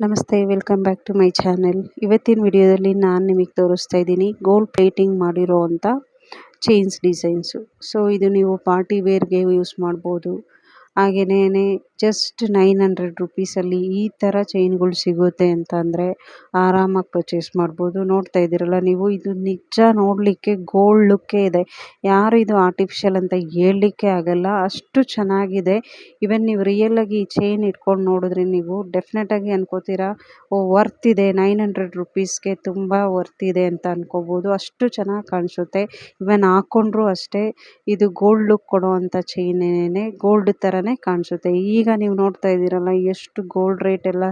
ನಮಸ್ತೆ, welcome back to my channel. ಇವತ್ತಿನ ವಿಡಿಯೋದಲ್ಲಿ ನಾನು ನಿಮಗೆ ತೋರಿಸ್ತಾ ಇದ್ದೀನಿ ಗೋಲ್ಡ್ ಪ್ಲೇಟಿಂಗ್ ಮಾಡಿರೋ ಅಂಥ ಚೈನ್ಸ್ ಡಿಸೈನ್ಸು. ಸೊ, ಇದು ನೀವು ಪಾರ್ಟಿ ವೇರ್ಗೆ ಯೂಸ್ ಮಾಡ್ಬೋದು. ಹಾಗೆಯೇ ಜಸ್ಟ್ ನೈನ್ ಹಂಡ್ರೆಡ್ ರುಪೀಸಲ್ಲಿ ಈ ಥರ ಚೈನ್ಗಳು ಸಿಗುತ್ತೆ ಅಂತ ಅಂದರೆ ಆರಾಮಾಗಿ ಪರ್ಚೇಸ್ ಮಾಡ್ಬೋದು. ನೋಡ್ತಾ ಇದ್ದೀರಲ್ಲ, ನೀವು ಇದು ನಿಜ ನೋಡಲಿಕ್ಕೆ ಗೋಲ್ಡ್ ಲುಕ್ಕೇ ಇದೆ. ಯಾರು ಇದು ಆರ್ಟಿಫಿಷಿಯಲ್ ಅಂತ ಹೇಳಲಿಕ್ಕೆ ಆಗಲ್ಲ, ಅಷ್ಟು ಚೆನ್ನಾಗಿದೆ. ಇವನ್ ನೀವು ರಿಯಲಾಗಿ ಈ ಚೈನ್ ಇಟ್ಕೊಂಡು ನೋಡಿದ್ರೆ ನೀವು ಡೆಫಿನೆಟಾಗಿ ಅನ್ಕೋತೀರಾ, ಓ ವರ್ತ್ ಇದೆ ನೈನ್ ಹಂಡ್ರೆಡ್ ರುಪೀಸ್ಗೆ ತುಂಬ ವರ್ತ್ ಇದೆ ಅಂತ ಅನ್ಕೋಬೋದು. ಅಷ್ಟು ಚೆನ್ನಾಗಿ ಕಾಣಿಸುತ್ತೆ. ಇವನ್ ಹಾಕ್ಕೊಂಡ್ರೂ ಅಷ್ಟೇ, ಇದು ಗೋಲ್ಡ್ ಲುಕ್ ಕೊಡೋ ಅಂಥ ಚೈನೇನೆ ಗೋಲ್ಡ್ ಥರನೇ ಕಾಣಿಸುತ್ತೆ. ಈಗ ನೀವು ನೋಡ್ತಾ ಇದ್ದೀರಲ್ಲ, ಎಷ್ಟು ಗೋಲ್ಡ್ ರೇಟ್ ಎಲ್ಲ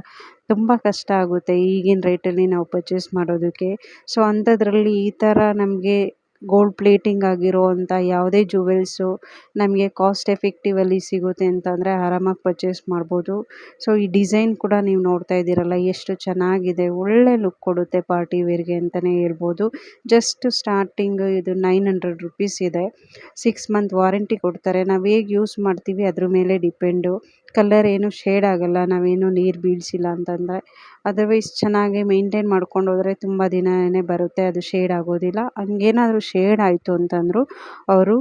ತುಂಬ ಕಷ್ಟ ಆಗುತ್ತೆ ಈಗಿನ ರೇಟಲ್ಲಿ ನಾವು ಪರ್ಚೇಸ್ ಮಾಡೋದಕ್ಕೆ. ಸೊ ಅಂಥದ್ರಲ್ಲಿ ಈ ಥರ ನಮಗೆ ಗೋಲ್ಡ್ ಪ್ಲೇಟಿಂಗ್ ಆಗಿರೋವಂಥ ಯಾವುದೇ ಜುವೆಲ್ಸು ನಮಗೆ ಕಾಸ್ಟ್ ಎಫೆಕ್ಟಿವಲ್ಲಿ ಸಿಗುತ್ತೆ ಅಂತಂದರೆ ಆರಾಮಾಗಿ ಪರ್ಚೇಸ್ ಮಾಡ್ಬೋದು. ಸೊ ಈ ಡಿಸೈನ್ ಕೂಡ ನೀವು ನೋಡ್ತಾ ಇದ್ದೀರಲ್ಲ, ಎಷ್ಟು ಚೆನ್ನಾಗಿದೆ, ಒಳ್ಳೆ ಲುಕ್ ಕೊಡುತ್ತೆ ಪಾರ್ಟಿ ವೇರ್ಗೆ ಅಂತಲೇ ಹೇಳ್ಬೋದು. ಜಸ್ಟ್ ಸ್ಟಾರ್ಟಿಂಗ್ ಇದು ನೈನ್ ಹಂಡ್ರೆಡ್ ರುಪೀಸ್ ಇದೆ. ಸಿಕ್ಸ್ ಮಂತ್ ವಾರಂಟಿ ಕೊಡ್ತಾರೆ. ನಾವು ಹೇಗೆ ಯೂಸ್ ಮಾಡ್ತೀವಿ ಅದ್ರ ಮೇಲೆ ಡಿಪೆಂಡು ಕಲರ್ ಏನು ಶೇಡ್ ಆಗೋಲ್ಲ, ನಾವೇನು ನೀರು ಬೀಳಿಸಿಲ್ಲ ಅಂತಂದರೆ ಅದರ್ವೈಸ್ ಚೆನ್ನಾಗಿ ಮೇಂಟೈನ್ ಮಾಡ್ಕೊಂಡು ಹೋದರೆ ತುಂಬ ದಿನವೇ ಬರುತ್ತೆ, ಅದು ಶೇಡ್ ಆಗೋದಿಲ್ಲ. ಹಂಗೇನಾದರೂ ಶೇಡ್ ಆಯಿತು ಅಂತಂದರೂ ಅವರು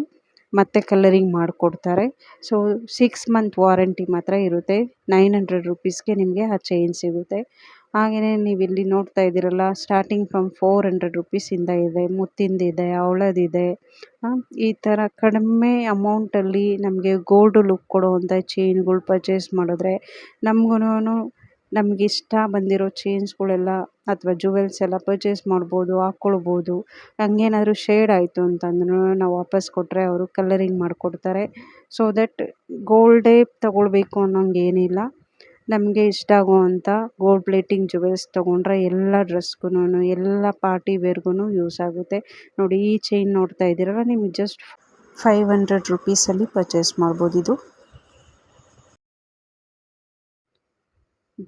ಮತ್ತೆ ಕಲರಿಂಗ್ ಮಾಡಿಕೊಡ್ತಾರೆ. ಸೊ ಸಿಕ್ಸ್ ಮಂತ್ ವಾರಂಟಿ ಮಾತ್ರ ಇರುತ್ತೆ. ನೈನ್ ಹಂಡ್ರೆಡ್ ರುಪೀಸ್ಗೆ ನಿಮಗೆ ಆ ಚೈನ್ ಸಿಗುತ್ತೆ. ಹಾಗೆಯೇ ನೀವು ಇಲ್ಲಿ ನೋಡ್ತಾ ಇದ್ದೀರಲ್ಲ ಸ್ಟಾರ್ಟಿಂಗ್ ಫ್ರಮ್ ಫೋರ್ ಹಂಡ್ರೆಡ್ ರುಪೀಸಿಂದ ಇದೆ ಮುತ್ತಿಂದಿದೆ ಅವಳದಿದೆ ಈ ಥರ ಕಡಿಮೆ ಅಮೌಂಟಲ್ಲಿ ನಮಗೆ ಗೋಲ್ಡ್ ಲುಕ್ ಕೊಡುವಂಥ ಚೈನ್ಗಳು ಪರ್ಚೇಸ್ ಮಾಡಿದ್ರೆ ನಮ್ಗೂ ನಮ್ಗೆ ಇಷ್ಟ ಬಂದಿರೋ ಚೈನ್ಸ್ಗಳೆಲ್ಲ ಅಥವಾ ಜುವೆಲ್ಸ್ ಎಲ್ಲ ಪರ್ಚೇಸ್ ಮಾಡ್ಬೋದು ಹಾಕ್ಕೊಳ್ಬೋದು ಹಂಗೇನಾದರೂ ಶೇಡ್ ಆಯಿತು ಅಂತಂದ್ರೂ ನಾವು ವಾಪಸ್ ಕೊಟ್ಟರೆ ಅವರು ಕಲರಿಂಗ್ ಮಾಡಿಕೊಡ್ತಾರೆ. ಸೊ ದಟ್ ಗೋಲ್ಡೇ ತಗೊಳ್ಬೇಕು ಅನ್ನೋಂಗೇನಿಲ್ಲ ನಮಗೆ ಇಷ್ಟ ಆಗುವಂಥ ಗೋಲ್ಡ್ ಪ್ಲೇಟಿಂಗ್ ಜುವೆಲ್ಸ್ ತೊಗೊಂಡ್ರೆ ಎಲ್ಲ ಡ್ರೆಸ್ಗುನು ಎಲ್ಲ ಪಾರ್ಟಿ ವೇರ್ಗೂ ಯೂಸ್ ಆಗುತ್ತೆ. ನೋಡಿ, ಈ ಚೈನ್ ನೋಡ್ತಾ ಇದ್ದೀರಲ್ಲ, ನಿಮಗೆ ಜಸ್ಟ್ ಫೈವ್ ಹಂಡ್ರೆಡ್ ರುಪೀಸಲ್ಲಿ ಪರ್ಚೇಸ್ ಮಾಡ್ಬೋದು ಇದು.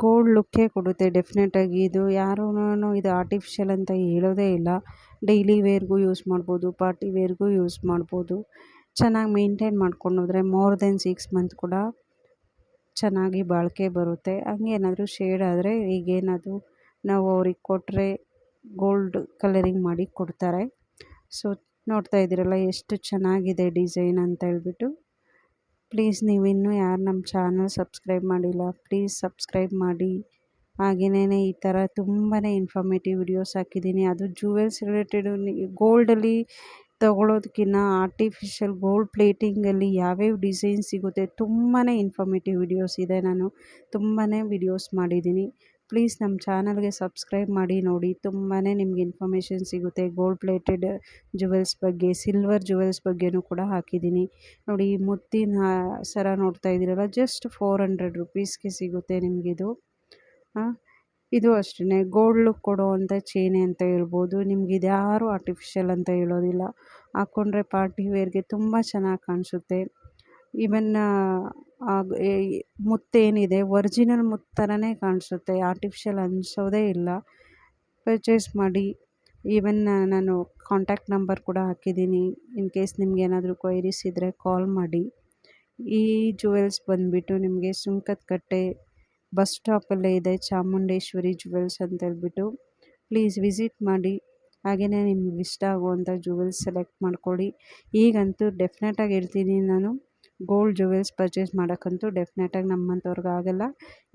ಗೋಲ್ಡ್ ಲುಕ್ಕೇ ಕೊಡುತ್ತೆ ಡೆಫಿನೆಟಾಗಿ ಇದು. ಯಾರೂ ಇದು ಆರ್ಟಿಫಿಷಿಯಲ್ ಅಂತ ಹೇಳೋದೇ ಇಲ್ಲ. ಡೈಲಿ ವೇರ್ಗೂ ಯೂಸ್ ಮಾಡ್ಬೋದು ಪಾರ್ಟಿ ವೇರ್ಗೂ ಯೂಸ್ ಮಾಡ್ಬೋದು. ಚೆನ್ನಾಗಿ ಮೇಂಟೈನ್ ಮಾಡ್ಕೊಂಡು ಹೋದರೆ ಮೋರ್ ದೆನ್ ಸಿಕ್ಸ್ ಮಂತ್ ಕೂಡ ಚೆನ್ನಾಗಿ ಬಾಳಿಕೆ ಬರುತ್ತೆ. ಹಂಗೇನಾದರೂ ಶೇಡ್ ಆದರೆ ಈಗೇನಾದರೂ ನಾವು ಅವ್ರಿಗೆ ಕೊಟ್ಟರೆ ಗೋಲ್ಡ್ ಕಲರಿಂಗ್ ಮಾಡಿ ಕೊಡ್ತಾರೆ. ಸೊ ನೋಡ್ತಾ ಇದ್ದೀರಲ್ಲ ಎಷ್ಟು ಚೆನ್ನಾಗಿದೆ ಡಿಸೈನ್ ಅಂತ ಹೇಳ್ಬಿಟ್ಟು. ಪ್ಲೀಸ್ ನೀವು ಇನ್ನೂ ಯಾರು ನಮ್ಮ ಚಾನಲ್ ಸಬ್ಸ್ಕ್ರೈಬ್ ಮಾಡಿಲ್ಲ ಪ್ಲೀಸ್ ಸಬ್ಸ್ಕ್ರೈಬ್ ಮಾಡಿ. ಹಾಗೆಯೇ ಈ ಥರ ತುಂಬಾ ಇನ್ಫಾರ್ಮೇಟಿವ್ ವಿಡಿಯೋಸ್ ಹಾಕಿದ್ದೀನಿ. ಅದು ಜುವೆಲ್ಸ್ ರಿಲೇಟೆಡು ಗೋಲ್ಡಲ್ಲಿ ತಗೊಳ್ಳೋದಕ್ಕಿಂತ ಆರ್ಟಿಫಿಷಿಯಲ್ ಗೋಲ್ಡ್ ಪ್ಲೇಟಿಂಗಲ್ಲಿ ಯಾವ್ಯಾವ ಡಿಸೈನ್ ಸಿಗುತ್ತೆ ತುಂಬಾ ಇನ್ಫಾರ್ಮೇಟಿವ್ ವಿಡಿಯೋಸ್ ಇದೆ ನಾನು. ತುಂಬಾ ವಿಡಿಯೋಸ್ ಮಾಡಿದ್ದೀನಿ. ಪ್ಲೀಸ್ ನಮ್ಮ ಚಾನಲ್ಗೆ ಸಬ್ಸ್ಕ್ರೈಬ್ ಮಾಡಿ, ನೋಡಿ. ತುಂಬಾ ನಿಮ್ಗೆ ಇನ್ಫಾರ್ಮೇಷನ್ ಸಿಗುತ್ತೆ. ಗೋಲ್ಡ್ ಪ್ಲೇಟೆಡ್ ಜುವೆಲ್ಸ್ ಬಗ್ಗೆ ಸಿಲ್ವರ್ ಜುವೆಲ್ಸ್ ಬಗ್ಗೆಯೂ ಕೂಡ ಹಾಕಿದ್ದೀನಿ. ನೋಡಿ ಮುತ್ತಿನ ಸರ ನೋಡ್ತಾ ಇದ್ದೀರಲ್ಲ ಜಸ್ಟ್ ಫೋರ್ ಹಂಡ್ರೆಡ್ ರುಪೀಸ್ಗೆ ಸಿಗುತ್ತೆ ನಿಮಗಿದು. ಇದು ಅಷ್ಟೇ ಗೋಲ್ಡ್ ಲುಕ್ ಕೊಡುವಂಥ ಚೈನೆ ಅಂತ ಹೇಳ್ಬೋದು. ನಿಮ್ಗೆ ಇದ್ಯಾರೂ ಆರ್ಟಿಫಿಷಿಯಲ್ ಅಂತ ಹೇಳೋದಿಲ್ಲ. ಹಾಕ್ಕೊಂಡ್ರೆ ಪಾರ್ಟಿ ವೇರ್ಗೆ ತುಂಬ ಚೆನ್ನಾಗಿ ಕಾಣಿಸುತ್ತೆ. ಈವನ್ ಮುತ್ತೇನಿದೆ ಒರ್ಜಿನಲ್ ಮುತ್ತು ಥರನೇ ಕಾಣಿಸುತ್ತೆ. ಆರ್ಟಿಫಿಷಿಯಲ್ ಅನಿಸೋದೇ ಇಲ್ಲ. ಪರ್ಚೇಸ್ ಮಾಡಿ. ಈವನ್ ನಾನು ಕಾಂಟ್ಯಾಕ್ಟ್ ನಂಬರ್ ಕೂಡ ಹಾಕಿದ್ದೀನಿ. ಇನ್ ಕೇಸ್ ನಿಮ್ಗೆ ಏನಾದರೂ ಕ್ವೈರೀಸ್ ಇದ್ದರೆ ಕಾಲ್ ಮಾಡಿ. ಈ ಜುವೆಲ್ಸ್ ಬಂದುಬಿಟ್ಟು ನಿಮಗೆ ಸುಂಕದಕಟ್ಟೆ ಬಸ್ ಸ್ಟಾಪಲ್ಲೇ ಇದೆ, ಚಾಮುಂಡೇಶ್ವರಿ ಜುವೆಲ್ಸ್ ಅಂತ ಹೇಳ್ಬಿಟ್ಟು ಪ್ಲೀಸ್ ವಿಸಿಟ್ ಮಾಡಿ ಹಾಗೆಯೇ ನಿಮ್ಗೆ ಇಷ್ಟ ಆಗುವಂಥ ಜುವೆಲ್ಸ್ ಸೆಲೆಕ್ಟ್ ಮಾಡ್ಕೊಳ್ಳಿ ಈಗಂತೂ ಡೆಫಿನೆಟಾಗಿ ಹೇಳ್ತೀನಿ ನಾನು, ಗೋಲ್ಡ್ ಜುವೆಲ್ಸ್ ಪರ್ಚೇಸ್ ಮಾಡೋಕ್ಕಂತೂ ಡೆಫಿನೆಟಾಗಿ ನಮ್ಮಂಥವ್ರಿಗೆ ಆಗೋಲ್ಲ.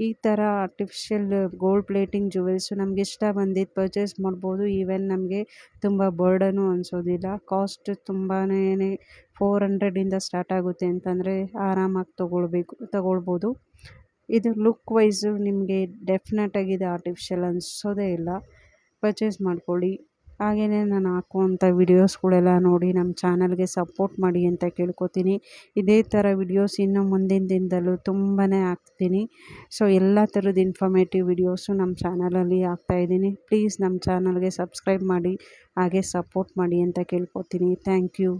ಈ ಥರ ಆರ್ಟಿಫಿಷಿಯಲ್ ಗೋಲ್ಡ್ ಪ್ಲೇಟಿಂಗ್ ಜುವೆಲ್ಸು ನಮ್ಗೆ ಇಷ್ಟ ಬಂದಿದ್ದು ಪರ್ಚೇಸ್ ಮಾಡ್ಬೋದು. ಈವನ್ ನಮಗೆ ತುಂಬ ಬರ್ಡನು ಅನಿಸೋದಿಲ್ಲ. ಕಾಸ್ಟ್ ತುಂಬಾ ಫೋರ್ ಹಂಡ್ರೆಡಿಂದ ಸ್ಟಾರ್ಟ್ ಆಗುತ್ತೆ ಅಂತಂದರೆ ಆರಾಮಾಗಿ ತೊಗೊಳ್ಬೇಕು, ತೊಗೊಳ್ಬೋದು. ಇದು ಲುಕ್ ವೈಸು ನಿಮಗೆ ಡೆಫಿನೆಟಾಗಿ ಇದು ಆರ್ಟಿಫಿಷಿಯಲ್ ಅನಿಸೋದೇ ಇಲ್ಲ. ಪರ್ಚೇಸ್ ಮಾಡ್ಕೊಳ್ಳಿ. ಹಾಗೆಯೇ ನಾನು ಹಾಕುವಂಥ ವಿಡಿಯೋಸ್ಗಳೆಲ್ಲ ನೋಡಿ ನಮ್ಮ ಚಾನಲ್ಗೆ ಸಪೋರ್ಟ್ ಮಾಡಿ ಅಂತ ಕೇಳ್ಕೊತೀನಿ. ಇದೇ ಥರ ವಿಡಿಯೋಸ್ ಇನ್ನು ಮುಂದಿನ ದಿನದಲ್ಲೂ ತುಂಬಾ ಹಾಕ್ತೀನಿ. ಸೊ ಎಲ್ಲ ಥರದ ಇನ್ಫಾರ್ಮೇಟಿವ್ ವಿಡಿಯೋಸು ನಮ್ಮ ಚಾನಲಲ್ಲಿ ಹಾಕ್ತಾಯಿದ್ದೀನಿ ಪ್ಲೀಸ್ ನಮ್ಮ ಚಾನಲ್ಗೆ ಸಬ್ಸ್ಕ್ರೈಬ್ ಮಾಡಿ, ಹಾಗೆ ಸಪೋರ್ಟ್ ಮಾಡಿ ಅಂತ ಕೇಳ್ಕೊತೀನಿ. Thank you